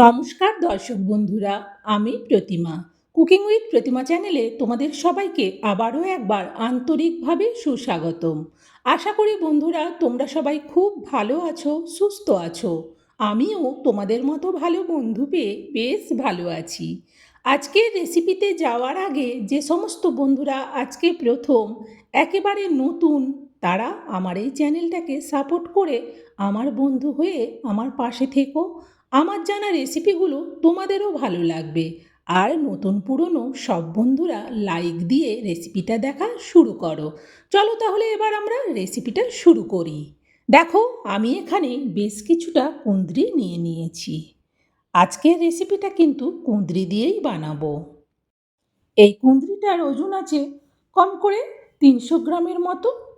নমস্কার দর্শক বন্ধুরা, আমি প্রতিমা। কুকিং উইথ প্রতিমা চ্যানেলে তোমাদের সবাইকে আবারও একবার আন্তরিকভাবে সুস্বাগতম। আশা করি বন্ধুরা, তোমরা সবাই খুব ভালো আছো, সুস্থ আছো। আমিও তোমাদের মতো ভালো বন্ধু পেয়ে বেশ ভালো আছি। আজকের রেসিপিতে যাওয়ার আগে যে সমস্ত বন্ধুরা আজকে প্রথম, একেবারে নতুন, তারা আমার এই চ্যানেলটাকে সাপোর্ট করে আমার বন্ধু হয়ে আমার পাশে থেকো। আমার জানা রেসিপিগুলো তোমাদেরও ভালো লাগবে। আর নতুন পুরনো সব বন্ধুরা লাইক দিয়ে রেসিপিটা দেখা শুরু করো। চলো তাহলে এবার আমরা রেসিপিটা শুরু করি। দেখো, আমি এখানে বেশ কিছুটা কুঁদরি নিয়ে নিয়েছি। আজকের রেসিপিটা কিন্তু কুঁদরি দিয়েই বানাবো। এই কুঁদরিটার ওজন আছে কম করে তিনশো গ্রামের মতো।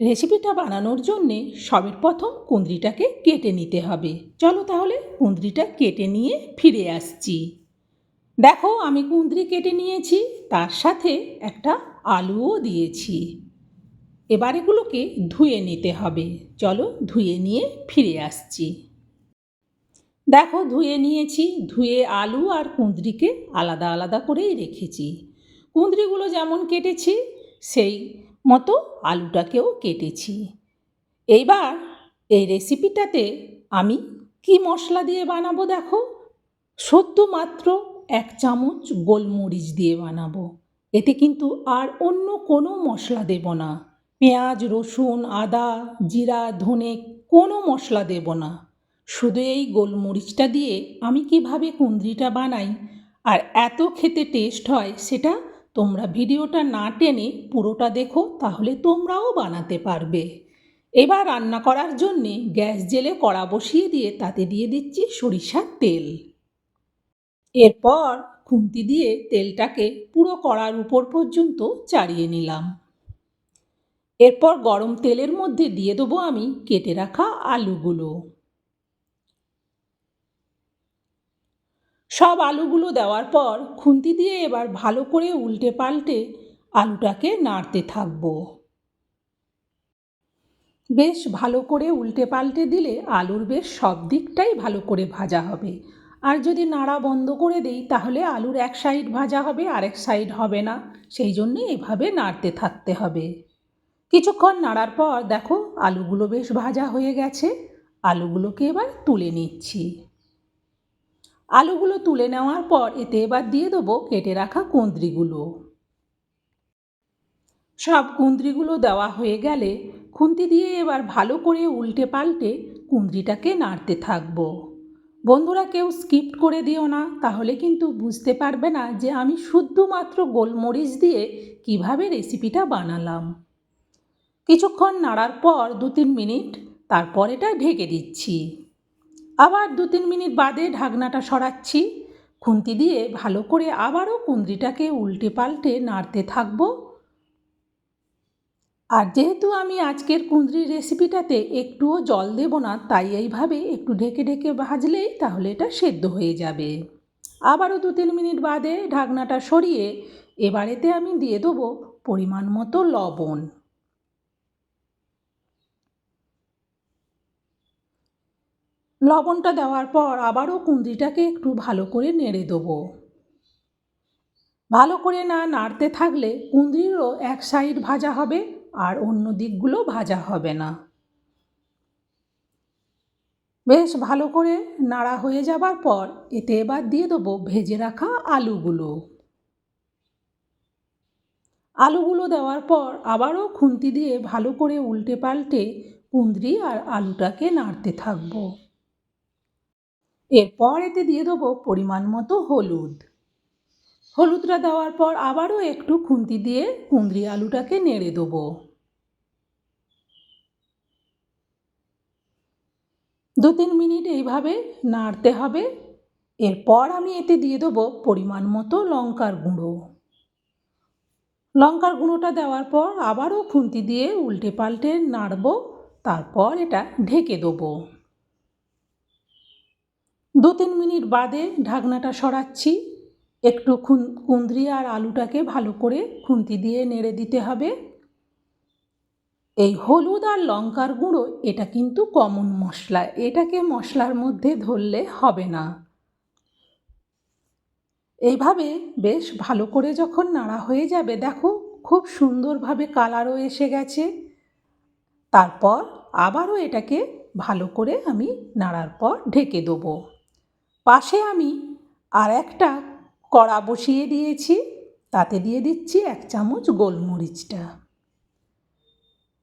রেসিপিটা বানানোর জন্যে সবের প্রথম কুঁদরিটাকে কেটে নিতে হবে। চলো তাহলে কুঁদরিটা কেটে নিয়ে ফিরে আসছি। দেখো, আমি কুঁদরি কেটে নিয়েছি, তার সাথে একটা আলুও দিয়েছি। এবার এগুলোকে ধুয়ে নিতে হবে। চলো ধুয়ে নিয়ে ফিরে আসছি। দেখো, ধুয়ে নিয়েছি, ধুয়ে আলু আর কুঁদরিকে আলাদা আলাদা করেই রেখেছি। কুঁদরিগুলো যেমন কেটেছি, সেই মতো আলুটাকেও কেটেছি। এইবার এই রেসিপিটাতে আমি কি মশলা দিয়ে বানাবো দেখো? সদ্য মাত্র এক চামচ গোলমরিচ দিয়ে বানাবো। এতে কিন্তু আর অন্য কোনো মশলা দেব না। পেঁয়াজ, রসুন, আদা, জিরা, ধনে কোনো মশলা দেব না। শুধু এই গোলমরিচটা দিয়ে আমি কীভাবে কুন্দ্রিটা বানাই আর এত খেতে টেস্ট হয় সেটা তোমরা ভিডিওটা না টেনে পুরোটা দেখো, তাহলে তোমরাও বানাতে পারবে। এবার রান্না করার জন্যে গ্যাস জেলে কড়া বসিয়ে দিয়ে তাতে দিয়ে দিচ্ছি সরিষার তেল। এরপর খুন্তি দিয়ে তেলটাকে পুরো কড়ার উপর পর্যন্ত চাড়িয়ে নিলাম। এরপর গরম তেলের মধ্যে দিয়ে দেবো আমি কেটে রাখা আলুগুলো। সব আলুগুলো দেওয়ার পর খুন্তি দিয়ে এবার ভালো করে উল্টে পাল্টে আলুটাকে নাড়তে থাকব। বেশ ভালো করে উল্টে পাল্টে দিলে আলুর বেশ সব দিকটাই ভালো করে ভাজা হবে। আর যদি নাড়া বন্ধ করে দেই তাহলে আলুর এক সাইড ভাজা হবে, আরেক সাইড হবে না। সেই জন্যে এভাবে নাড়তে থাকতে হবে। কিছুক্ষণ নাড়ার পর দেখো আলুগুলো বেশ ভাজা হয়ে গেছে। আলুগুলোকে এবার তুলে নিচ্ছি। আলুগুলো তুলে নেওয়ার পর এতে এবার দিয়ে দেবো কেটে রাখা কুঁদরিগুলো। সব কুঁদরিগুলো দেওয়া হয়ে গেলে খুন্তি দিয়ে এবার ভালো করে উল্টে পাল্টে কুঁদরিটাকে নাড়তে থাকব। বন্ধুরা, কেউ স্কিপ করে দিও না, তাহলে কিন্তু বুঝতে পারবে না যে আমি শুধুমাত্র গোলমরিচ দিয়ে কীভাবে রেসিপিটা বানালাম। কিছুক্ষণ নাড়ার পর দু তিন মিনিট, তারপর এটা ঢেকে দিচ্ছি। আবার দু তিন মিনিট বাদে ঢাকনাটা সরাচ্ছি। খুন্তি দিয়ে ভালো করে আবারও কুঁদরিটাকে উল্টে পাল্টে নাড়তে থাকব। আর যেহেতু আমি আজকের কুঁদরির রেসিপিটাতে একটুও জল দেব না, তাই এইভাবে একটু ঢেকে ঢেকে ভাজলেই তাহলে এটা সেদ্ধ হয়ে যাবে। আবারও দু তিন মিনিট বাদে ঢাকনাটা সরিয়ে এবারেতে আমি দিয়ে দেবো পরিমাণ মতো লবণ। লবণটা দেওয়ার পর আবারও কুঁদরিটাকে একটু ভালো করে নেড়ে দেবো। ভালো করে না নাড়তে থাকলে কুঁদরিরও এক সাইড ভাজা হবে আর অন্য দিকগুলো ভাজা হবে না। বেশ ভালো করে নাড়া হয়ে যাবার পর এতে এবার দিয়ে দেবো ভেজে রাখা আলুগুলো। আলুগুলো দেওয়ার পর আবারও খুন্তি দিয়ে ভালো করে উল্টে পাল্টে কুঁদরি আর আলুটাকে নাড়তে থাকব। এরপর এতে দিয়ে দেবো পরিমাণ মতো হলুদ। হলুদটা দেওয়ার পর আবারও একটু খুন্তি দিয়ে কুঁদরি আলুটাকে নেড়ে দেবো। দু তিন মিনিট এইভাবে নাড়তে হবে। এরপর আমি এতে দিয়ে দেবো পরিমাণ মতো লঙ্কার গুঁড়ো। লঙ্কার গুঁড়োটা দেওয়ার পর আবারও খুন্তি দিয়ে উল্টে পাল্টে নাড়ব, তারপর এটা ঢেকে দেবো। দু তিন মিনিট বাদে ঢাকনাটা সরাচ্ছি। একটু খুন কুন্দ্রি আর আলুটাকে ভালো করে খুন্তি দিয়ে নেড়ে দিতে হবে। এই হলুদ আর লঙ্কার গুঁড়ো, এটা কিন্তু কমন মশলা। এটাকে মশলার মধ্যে ধরলে হবে না। এইভাবে বেশ ভালো করে যখন নাড়া হয়ে যাবে, দেখো খুব সুন্দরভাবে কালারও এসে গেছে। তারপর আবারও এটাকে ভালো করে আমি নাড়ার পর ঢেকে দেবো। পাশে আমি আর একটা কড়া বসিয়ে দিয়েছি, তাতে দিয়ে দিচ্ছি এক চামচ গোলমরিচটা।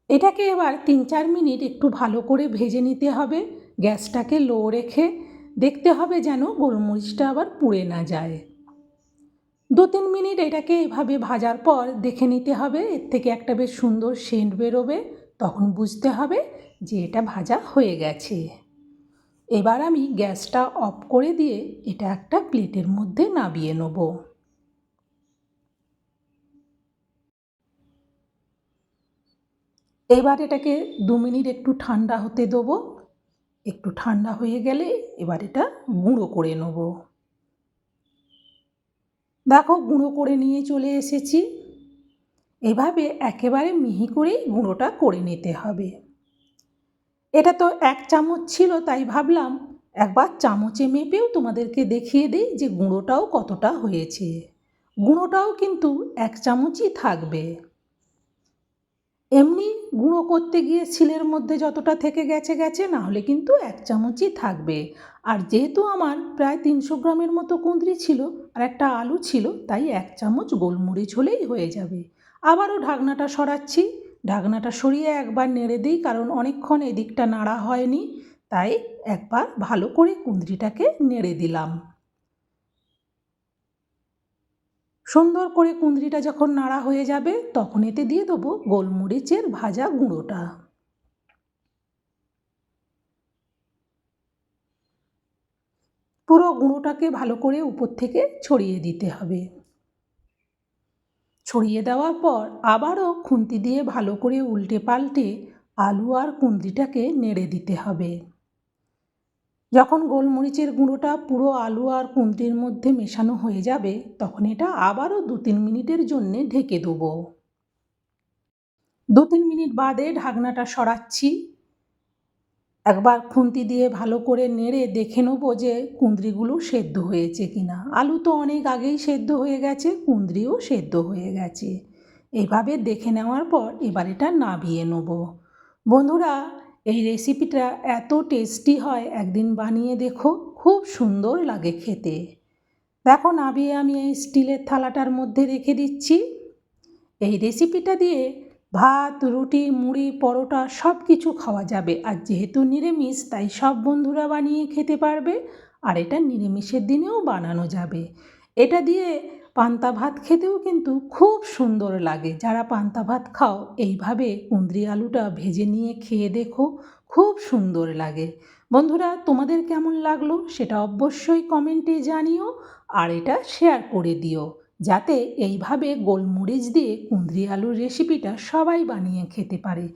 এটাকে এবার তিন চার মিনিট একটু ভালো করে ভেজে নিতে হবে, গ্যাসটাকে লো রেখে দেখতে হবে যেন গোলমরিচটা আবার পুড়ে না যায়। দু তিন মিনিট এটাকে এভাবে ভাজার পর দেখে নিতে হবে, এর থেকে একটা বেশ সুন্দর সেন্ট বেরোবে, তখন বুঝতে হবে যে এটা ভাজা হয়ে গেছে। এবার আমি গ্যাসটা অফ করে দিয়ে এটা একটা প্লেটের মধ্যে নাবিয়ে নেব। এবার এটাকে দু মিনিট একটু ঠান্ডা হতে দেবো। একটু ঠান্ডা হয়ে গেলে এবার এটা গুঁড়ো করে নেব। দেখো গুঁড়ো করে নিয়ে চলে এসেছি। এভাবে একেবারে মিহি করেই গুঁড়োটা করে নিতে হবে। এটা তো এক চামচ ছিল, তাই ভাবলাম একবার চামচে মেপেও তোমাদেরকে দেখিয়ে দিই যে গুঁড়োটাও কতটা হয়েছে। গুঁড়োটাও কিন্তু এক চামচই থাকবে। এমনি গুঁড়ো করতে গিয়ে শিলের মধ্যে যতটা থেকে গেছে গেছে, না হলে কিন্তু এক চামচই থাকবে। আর যেহেতু আমার প্রায় তিনশো গ্রামের মতো কুঁদরি ছিল আর একটা আলু ছিল, তাই এক চামচ গোলমরিচ হলেই হয়ে যাবে। আবারও ঢাকনাটা সরাচ্ছি। ঢাকনাটা সরিয়ে একবার নেড়ে দিই, কারণ অনেকক্ষণ এদিকটা নাড়া হয়নি, তাই একবার ভালো করে কুঁদরিটাকে নেড়ে দিলাম। সুন্দর করে কুঁদরিটা যখন নাড়া হয়ে যাবে, তখন এতে দিয়ে দেবো গোলমরিচের ভাজা গুঁড়োটা। পুরো গুঁড়োটাকে ভালো করে উপর থেকে ছড়িয়ে দিতে হবে। ছড়িয়ে দেওয়ার পর আবারও খুন্তি দিয়ে ভালো করে উল্টে পাল্টে আলু আর কুঁদরিটাকে নেড়ে দিতে হবে। যখন গোলমরিচের গুঁড়োটা পুরো আলু আর কুঁদরির মধ্যে মেশানো হয়ে যাবে, তখন এটা আবারও দু তিন মিনিটের জন্যে ঢেকে দেবো। দু তিন মিনিট বাদে ঢাকনাটা সরাচ্ছি। একবার খুন্তি দিয়ে ভালো করে নেড়ে দেখে নেব যে কুঁদরিগুলো সেদ্ধ হয়েছে কিনা আলু তো অনেক আগেই সেদ্ধ হয়ে গেছে, কুঁদরিও সেদ্ধ হয়ে গেছে। এভাবে দেখে নেওয়ার পর এবার এটা নাবিয়ে নেব। বন্ধুরা, এই রেসিপিটা এত টেস্টি হয়, একদিন বানিয়ে দেখো, খুব সুন্দর লাগে খেতে। দেখো, নাবিয়ে আমি এই স্টিলের থালাটার মধ্যে রেখে দিচ্ছি। এই রেসিপিটা দিয়ে ভাত, রুটি, মুড়ি, পরোটা সব কিছু খাওয়া যাবে। আর যেহেতু নিরামিষ, তাই সব বন্ধুরা বানিয়ে খেতে পারবে আর এটা নিরামিষের দিনেও বানানো যাবে। এটা দিয়ে পান্তা ভাত খেতেও কিন্তু খুব সুন্দর লাগে। যারা পান্তা ভাত খাও, এইভাবে কুঁদরি আলুটা ভেজে নিয়ে খেয়ে দেখো, খুব সুন্দর লাগে। বন্ধুরা, তোমাদের কেমন লাগল সেটা অবশ্যই কমেন্টে জানিও আর এটা শেয়ার করে দিও। যাতে এইভাবে গোলমরিচ দিয়ে কুঁদরি আলুর রেসিপিটা সবাই বানিয়ে খেতে পারে।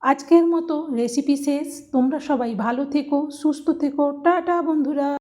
আজকের মতো রেসিপি শেষ। তোমরা সবাই ভালো থেকো, সুস্থ থেকো। টাটা বন্ধুরা।